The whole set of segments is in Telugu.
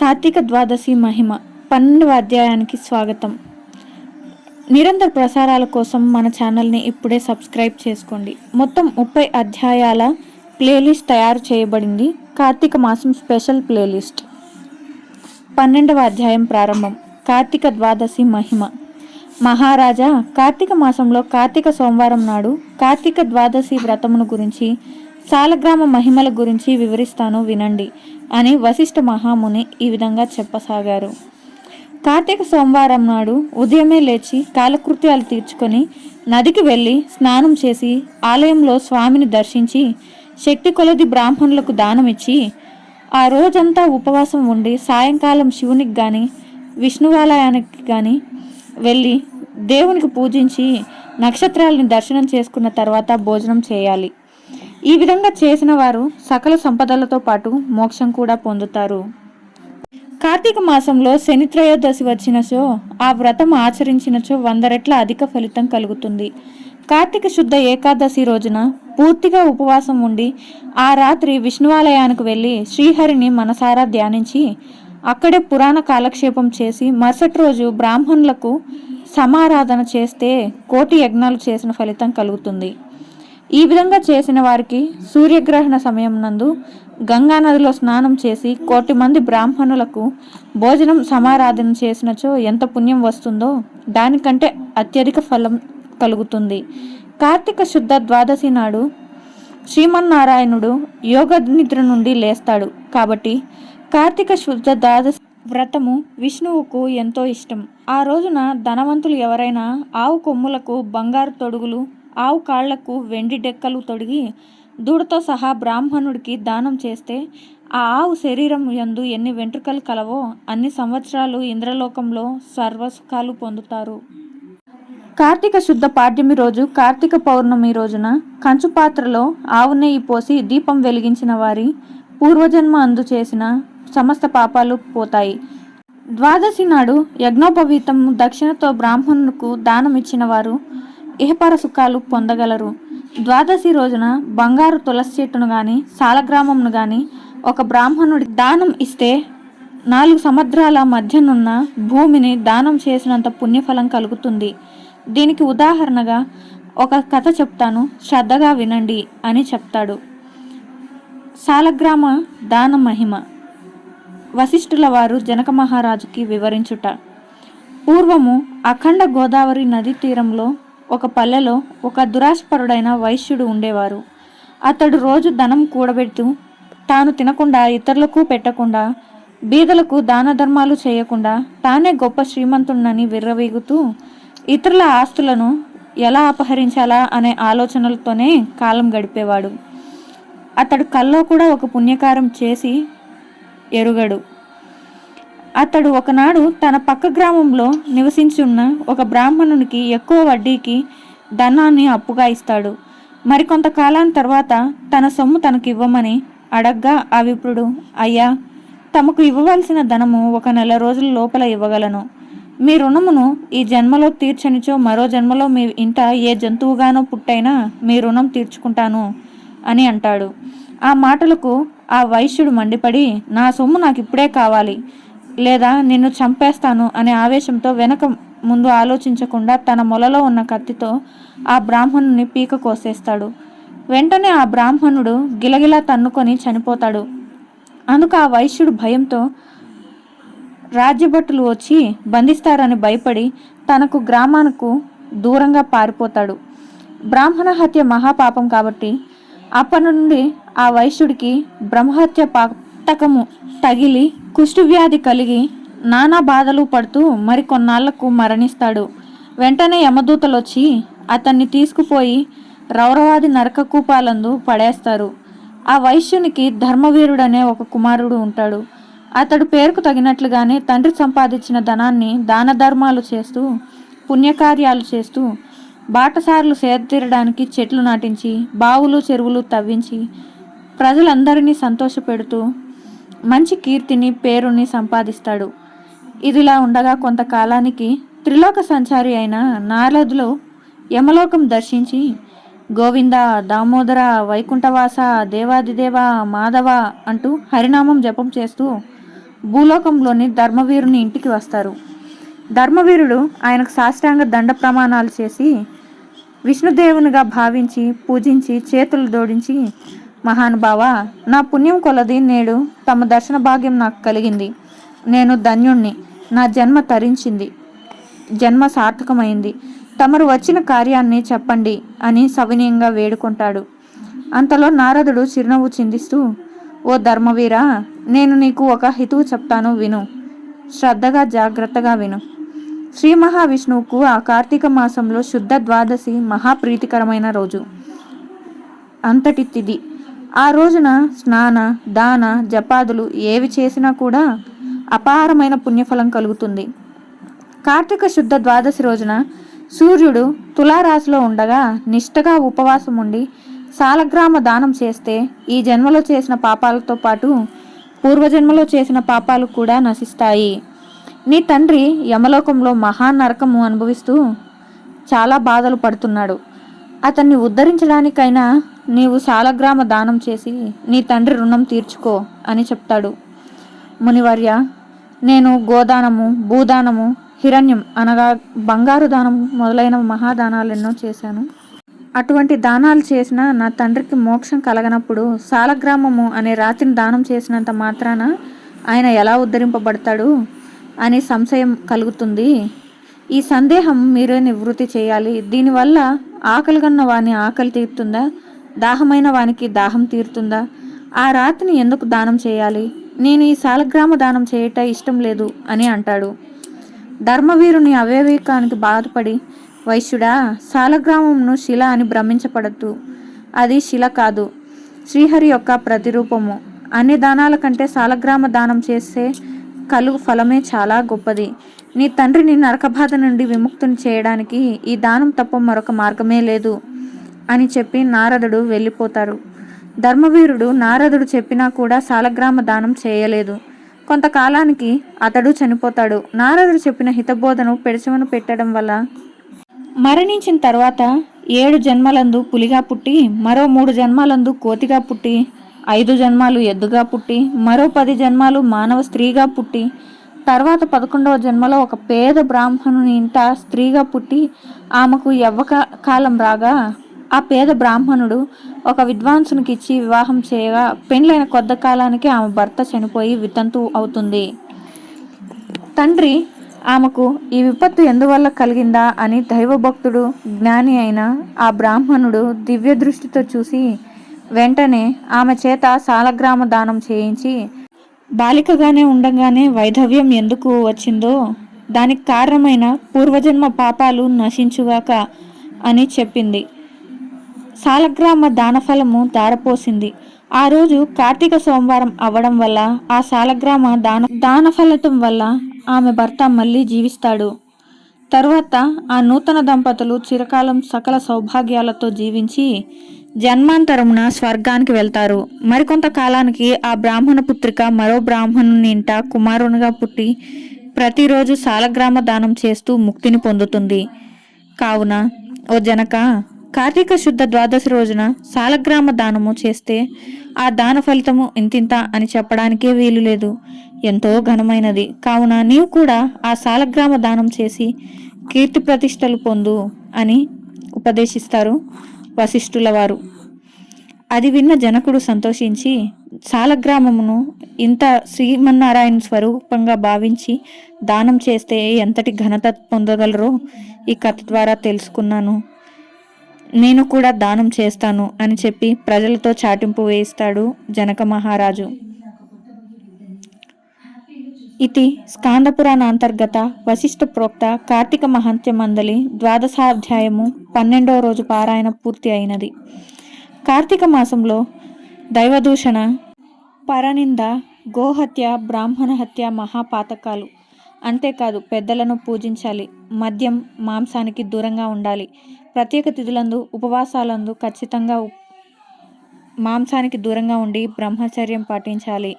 కార్తీక ద్వాదశి మహిమ పన్నెండవ అధ్యాయానికి స్వాగతం. నిరంతర ప్రసారాల కోసం మన ఛానల్ని ఇప్పుడే సబ్స్క్రైబ్ చేసుకోండి. మొత్తం ముప్పై అధ్యాయాల ప్లేలిస్ట్ తయారు చేయబడింది. కార్తీక మాసం స్పెషల్ ప్లేలిస్ట్. పన్నెండవ అధ్యాయం ప్రారంభం. కార్తీక ద్వాదశి మహిమ. మహారాజా కార్తీక మాసంలో కార్తీక సోమవారం నాడు కార్తీక ద్వాదశి వ్రతమును గురించి సాలగ్రామ మహిమల గురించి వివరిస్తాను వినండి. అని వశిష్ఠ మహాముని ఈ విధంగా చెప్పసాగారు. కార్తీక సోమవారం నాడు ఉదయమే లేచి కాలకృత్యాలు తీర్చుకొని నదికి వెళ్ళి స్నానం చేసి ఆలయంలో స్వామిని దర్శించి శక్తి కొలది బ్రాహ్మణులకు దానమిచ్చి ఆ రోజంతా ఉపవాసం ఉండి సాయంకాలం శివునికి కానీ విష్ణువాలయానికి కానీ వెళ్ళి దేవునికి పూజించి నక్షత్రాలని దర్శనం చేసుకున్న తర్వాత భోజనం చేయాలి. ఈ విధంగా చేసిన వారు సకల సంపదలతో పాటు మోక్షం కూడా పొందుతారు. కార్తీక మాసంలో శనిత్రయోదశి వచ్చినచో ఆ వ్రతం ఆచరించినచో వంద రెట్ల అధిక ఫలితం కలుగుతుంది. కార్తీక శుద్ధ ఏకాదశి రోజున పూర్తిగా ఉపవాసం ఉండి ఆ రాత్రి విష్ణువాలయానికి వెళ్ళి శ్రీహరిని మనసారా ధ్యానించి అక్కడే పురాణ కాలక్షేపం చేసి మరుసటి రోజు బ్రాహ్మణులకు సమారాధన చేస్తే కోటి యజ్ఞాలు చేసిన ఫలితం కలుగుతుంది. ఈ విధంగా చేసిన వారికి సూర్యగ్రహణ సమయం నందు గంగా నదిలో స్నానం చేసి కోటి మంది బ్రాహ్మణులకు భోజనం సమారాధన చేసినచో ఎంత పుణ్యం వస్తుందో దానికంటే అత్యధిక ఫలం కలుగుతుంది. కార్తీక శుద్ధ ద్వాదశి నాడు శ్రీమన్నారాయణుడు యోగ నిద్ర నుండి లేస్తాడు. కాబట్టి కార్తీక శుద్ధ ద్వాదశి వ్రతము విష్ణువుకు ఎంతో ఇష్టం. ఆ రోజున ధనవంతులు ఎవరైనా ఆవు కొమ్ములకు బంగారు తొడుగులు ఆవు కాళ్ళకు వెండి డెక్కలు తొడిగి దూడతో సహా బ్రాహ్మణుడికి దానం చేస్తే ఆ ఆవు శరీరం యందు ఎన్ని వెంట్రుకలు కలవో అన్ని సంవత్సరాలు ఇంద్రలోకంలో సర్వసుఖాలు పొందుతారు. కార్తీక శుద్ధ పాడ్యమి రోజు కార్తీక పౌర్ణమి రోజున కంచు పాత్రలో ఆవు నెయ్యి పోసి దీపం వెలిగించిన వారి పూర్వజన్మ అందు చేసిన సమస్త పాపాలు పోతాయి. ద్వాదశి నాడు యజ్ఞోపవీతం దక్షిణతో బ్రాహ్మణులకు దానం ఇచ్చిన వారు ఇహపర సుఖాలు పొందగలరు. ద్వాదశి రోజున బంగారు తులసి చెట్టును గాని సాలగ్రామంను గాని ఒక బ్రాహ్మణుడి దానం ఇస్తే నాలుగు సముద్రాల మధ్యనున్న భూమిని దానం చేసినంత పుణ్యఫలం కలుగుతుంది. దీనికి ఉదాహరణగా ఒక కథ చెప్తాను. శ్రద్ధగా వినండి అని చెప్తాడు. సాలగ్రామ దాన మహిమ. వశిష్ఠుల వారు జనక మహారాజుకి వివరించుట. పూర్వము అఖండ గోదావరి నదీ తీరంలో ఒక పల్లెలో ఒక దురాశపరుడైన వైశ్యుడు ఉండేవారు. అతడు రోజు ధనం కూడబెడుతూ తాను తినకుండా ఇతరులకు పెట్టకుండా బీదలకు దాన ధర్మాలు చేయకుండా తానే గొప్ప శ్రీమంతుణ్ణని విర్రవీగుతూ ఇతరుల ఆస్తులను ఎలా అపహరించాలా అనే ఆలోచనలతోనే కాలం గడిపేవాడు. అతడు కల్లో కూడా ఒక పుణ్యకారం చేసి ఎరుగడు. అతడు ఒకనాడు తన పక్క గ్రామంలో నివసించున్న ఒక బ్రాహ్మణునికి ఎక్కువ వడ్డీకి ధనాన్ని అప్పుగా ఇస్తాడు. మరికొంతకాలం తర్వాత తన సొమ్ము తనకు ఇవ్వమని అడగ్గా ఆ విప్రుడు అయ్యా తమకు ఇవ్వవలసిన ధనము ఒక నెల రోజుల లోపల ఇవ్వగలను. మీ రుణమును ఈ జన్మలో తీర్చనిచో మరో జన్మలో మీ ఇంట ఏ జంతువుగానో పుట్టైనా మీ రుణం తీర్చుకుంటాను అని అంటాడు. ఆ మాటలకు ఆ వైశ్యుడు మండిపడి నా సొమ్ము నాకు ఇప్పుడే కావాలి. లేదా నిన్ను చంపేస్తాను అనే ఆవేశంతో వెనక ముందు ఆలోచించకుండా తన మొలలో ఉన్న కత్తితో ఆ బ్రాహ్మణుని పీక కోసేస్తాడు. వెంటనే ఆ బ్రాహ్మణుడు గిలగిలా తన్నుకొని చనిపోతాడు. అందుకు ఆ వైశ్యుడు భయంతో రాజ్యభటులు వచ్చి బంధిస్తారని భయపడి తనకు గ్రామానికి దూరంగా పారిపోతాడు. బ్రాహ్మణ హత్య మహాపాపం కాబట్టి అప్పటి నుండి ఆ వైశ్యుడికి బ్రహ్మహత్య కంటకము తగిలి కుష్ఠవ్యాధి కలిగి నానా బాధలు పడుతూ మరికొన్నాళ్ళకు మరణిస్తాడు. వెంటనే యమదూతలు వచ్చి అతన్ని తీసుకుపోయి రౌరవాది నరక కూపాలందు పడేస్తారు. ఆ వైశ్యునికి ధర్మవీరుడనే ఒక కుమారుడు ఉంటాడు. అతడు పేరుకు తగినట్లుగానే తండ్రి సంపాదించిన ధనాన్ని దాన ధర్మాలు చేస్తూ పుణ్యకార్యాలు చేస్తూ బాటసార్లు సేదతీరడానికి చెట్లు నాటించి బావులు చెరువులు తవ్వించి ప్రజలందరినీ సంతోషపెడుతూ మంచి కీర్తిని పేరుని సంపాదిస్తాడు. ఇదిలా ఉండగా కొంతకాలానికి త్రిలోక సంచారి అయిన నారదులు యమలోకం దర్శించి గోవింద దామోదర వైకుంఠవాస దేవాదిదేవ మాధవ అంటూ హరినామం జపం చేస్తూ భూలోకంలోని ధర్మవీరుని ఇంటికి వస్తారు. ధర్మవీరుడు ఆయనకు సాష్టాంగ దండ ప్రమాణాలు చేసి విష్ణుదేవునిగా భావించి పూజించి చేతులు జోడించి మహానుభావ నా పుణ్యం కొలది నేడు తమ దర్శన భాగ్యం నాకు కలిగింది. నేను ధన్యుణ్ణి. నా జన్మ తరించింది. జన్మ సార్థకమైంది. తమరు వచ్చిన కార్యాన్ని చెప్పండి అని సవినయంగా వేడుకుంటాడు. అంతలో నారదుడు చిరునవ్వు చిందిస్తూ ఓ ధర్మవీరా నేను నీకు ఒక హితువు చెప్తాను విను. శ్రద్ధగా జాగ్రత్తగా విను. శ్రీ మహావిష్ణువుకు ఆ కార్తీక మాసంలో శుద్ధ ద్వాదశి మహాప్రీతికరమైన రోజు. అంతటి తిది ఆ రోజున స్నాన దాన జపాదులు ఏవి చేసినా కూడా అపారమైన పుణ్యఫలం కలుగుతుంది. కార్తీక శుద్ధ ద్వాదశి రోజున సూర్యుడు తులారాశిలో ఉండగా నిష్టగా ఉపవాసం ఉండి సాలగ్రామ దానం చేస్తే ఈ జన్మలో చేసిన పాపాలతో పాటు పూర్వజన్మలో చేసిన పాపాలు కూడా నశిస్తాయి. నీ తండ్రి యమలోకంలో మహానరకము అనుభవిస్తూ చాలా బాధలు పడుతున్నాడు. అతన్ని ఉద్ధరించడానికైనా నీవు సాలగ్రామ దానం చేసి నీ తండ్రి రుణం తీర్చుకో అని చెప్తాడు. మునివర్య నేను గోదానము భూదానము హిరణ్యం అనగా బంగారు దానం మొదలైన మహాదానాలు ఎన్నో చేశాను. అటువంటి దానాలు చేసిన నా తండ్రికి మోక్షం కలగనప్పుడు సాలగ్రామము అనే రాతిని దానం చేసినంత మాత్రాన ఆయన ఎలా ఉద్ధరింపబడతాడు అనే సంశయం కలుగుతుంది. ఈ సందేహం మీరే నివృత్తి చేయాలి. దీనివల్ల ఆకలిగన్న వాని ఆకలి తీరుతుందా? దాహమైన వానికి దాహం తీరుతుందా? ఆ రాతిని ఎందుకు దానం చేయాలి? నేను ఈ సాలగ్రామ దానం చేయట ఇష్టం లేదు అని అంటాడు. ధర్మవీరుని అవివేకానికి బాధపడి వైశ్యుడా సాలగ్రామంను శిల అని భ్రమించపడద్దు అది శిల కాదు శ్రీహరి యొక్క ప్రతిరూపము. అన్ని దానాల కంటే సాలగ్రామ దానం చేసే కలుగు ఫలమే చాలా గొప్పది. నీ తండ్రిని నరకబాధ నుండి విముక్తిని చేయడానికి ఈ దానం తప్ప మరొక మార్గమే లేదు. అని చెప్పి నారదుడు వెళ్ళిపోతారు. ధర్మవీరుడు నారదుడు చెప్పినా కూడా సాలగ్రామ దానం చేయలేదు. కొంతకాలానికి అతడు చనిపోతాడు. నారదుడు చెప్పిన హితబోధను పెడచమను పెట్టడం వల్ల మరణించిన తర్వాత ఏడు జన్మలందు పులిగా పుట్టి మరో మూడు జన్మాలందు కోతిగా పుట్టి ఐదు జన్మాలు ఎద్దుగా పుట్టి మరో పది జన్మాలు మానవ స్త్రీగా పుట్టి తర్వాత పదకొండవ జన్మలో ఒక పేద బ్రాహ్మణుని ఇంట స్త్రీగా పుట్టి ఆమెకు యవ్వక కాలం రాగా ఆ పేద బ్రాహ్మణుడు ఒక విద్వాంసునికి ఇచ్చి వివాహం చేయగా పెండ్లైన కొద్ద కాలానికి ఆమె భర్త చనిపోయి వితంతు అవుతుంది. తండ్రి ఆమెకు ఈ విపత్తు ఎందువల్ల కలిగిందా అని దైవభక్తుడు జ్ఞాని అయిన ఆ బ్రాహ్మణుడు దివ్య దృష్టితో చూసి వెంటనే ఆమె చేత సాలగ్రామ దానం చేయించి బాలికగానే ఉండగానే వైధవ్యం ఎందుకు వచ్చిందో దానికి కారణమైన పూర్వజన్మ పాపాలు నశించుగాక అని చెప్పింది. సాలగ్రామ దానఫలము దారపోసింది ఆ రోజు కార్తీక సోమవారం అవ్వడం వల్ల ఆ సాలగ్రామ దాన దానఫలటం వల్ల ఆమె భర్త మళ్ళీ జీవిస్తాడు. తరువాత ఆ నూతన దంపతులు చిరకాలం సకల సౌభాగ్యాలతో జీవించి జన్మాంతరమున స్వర్గానికి వెళ్తారు. మరికొంత కాలానికి ఆ బ్రాహ్మణ పుత్రిక మరో బ్రాహ్మణుని ఇంట కుమారునిగా పుట్టి ప్రతిరోజు సాలగ్రామ దానం చేస్తూ ముక్తిని పొందుతుంది. కావున ఓ జనక కార్తీక శుద్ధ ద్వాదశి రోజున సాలగ్రామ దానము చేస్తే ఆ దాన ఫలితము ఇంతింత అని చెప్పడానికే వీలు లేదు. ఎంతో ఘనమైనది. కావున నీవు కూడా ఆ సాలగ్రామ దానం చేసి కీర్తి ప్రతిష్టలు పొందు అని ఉపదేశిస్తారు వశిష్ఠుల వారు. అది విన్న జనకుడు సంతోషించి సాలగ్రామమును ఇంత శ్రీమన్నారాయణ స్వరూపంగా భావించి దానం చేస్తే ఎంతటి ఘనత పొందగలరో ఈ కథ ద్వారా తెలుసుకున్నాను. నేను కూడా దానం చేస్తాను అని చెప్పి ప్రజలతో చాటింపు వేయిస్తాడు జనక మహారాజు. ఇది స్కాందపురాణ అంతర్గత వశిష్ఠ ప్రోక్త కార్తీక మహంత్య మందలి ద్వాదశాధ్యాయము పన్నెండవ రోజు పారాయణ పూర్తి అయినది. కార్తీక మాసంలో దైవదూషణ పరనింద గోహత్య బ్రాహ్మణ హత్య మహాపాతకాలు. అంతేకాదు పెద్దలను పూజించాలి. మద్యం మాంసానికి దూరంగా ఉండాలి. ప్రత్యేక తిథులందు ఉపవాసాలందు ఖచ్చితంగా మాంసానికి దూరంగా ఉండి బ్రహ్మచర్యం పాటించాలి.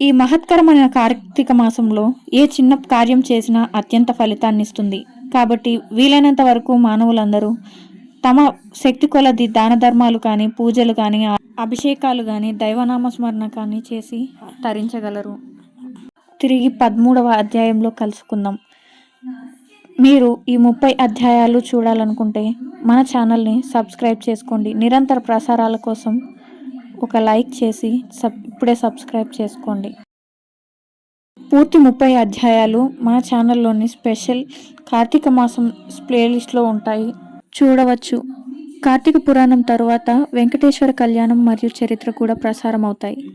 ఈ మహత్కరమైన కార్తీక మాసంలో ఏ చిన్న కార్యం చేసినా అత్యంత ఫలితాన్ని ఇస్తుంది. కాబట్టి వీలైనంత వరకు మానవులందరూ తమ శక్తి కొలది దాన ధర్మాలు కానీ పూజలు కానీ అభిషేకాలు కానీ దైవనామస్మరణ కానీ చేసి తరించగలరు. తిరిగి పదమూడవ అధ్యాయంలో కలుసుకుందాం. మీరు ఈ ముప్పై అధ్యాయాలు చూడాలనుకుంటే మన ఛానల్ని సబ్స్క్రైబ్ చేసుకోండి. నిరంతర ప్రసారాల కోసం ఒక లైక్ చేసి సబ్ ఇప్పుడే సబ్స్క్రైబ్ చేసుకోండి. పూర్తి ముప్పై అధ్యాయాలు మన ఛానల్లోని స్పెషల్ కార్తీక మాసం ప్లేలిస్ట్లో ఉంటాయి. చూడవచ్చు. కార్తీక పురాణం తరువాత వెంకటేశ్వర కళ్యాణం మరియు చరిత్ర కూడా ప్రసారం అవుతాయి